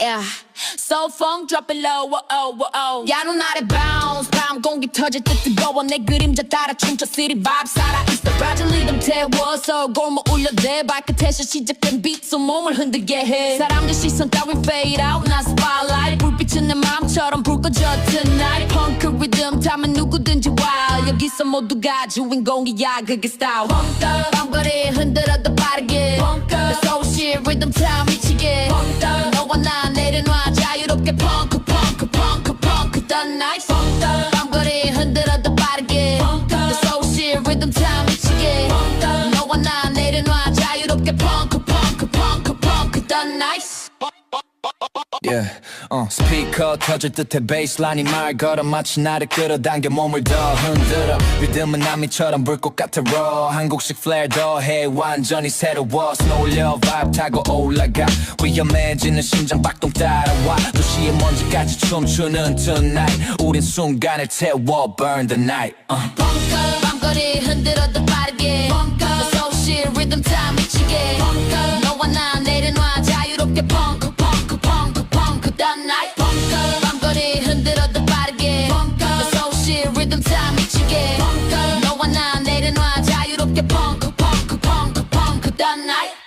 yeah. So funk drop it low, oh, oh, oh. 야 눈알에 bounce, 밤 공기 터질 듯 뜨거워 내 그림자 따라 춤춰 city vibe 살아 있어 브라질 리듬 태워서 골목 울려대 발끝에서 시작된 beat so 몸을 흔들게 해 사람들 시선 따윈 fade out 난 spotlight 불빛은 내 마음처럼 불 꺼져 tonight 펑크 리듬 타면 누구든지 wild 여기서 모두가 주인공이야 그게 style 밤거리 흔들어도 빠르게 내 soul shit 리듬 타 미치게 너와 나 내려놔 자유롭게 펑크 펑크 펑크 펑크. The night 밤거리 흔들어도 빠르게 내 soul shit 리듬 타 미치게 너와 나 내려놔 자유롭게 펑크 펑크 펑크 펑크. The night Yeah, 어, 스피커 터질 듯해 베이스라인이 말 걸어 마치 나를 끌어당겨 몸을 더 흔들어. 리듬은 나미처럼 불꽃 같아 raw. 한국식 플레어 더해 완전히 새로워. 스노 올려 vibe 타고 올라가. 위험해지는 심장 박동 따라와. 도시의 먼지까지 춤추는 tonight. 우린 순간을 태워 burn the night uh. 펑크 밤거리 흔들어도 빠르게 펑크 펑크 펑크 펑크 던 나이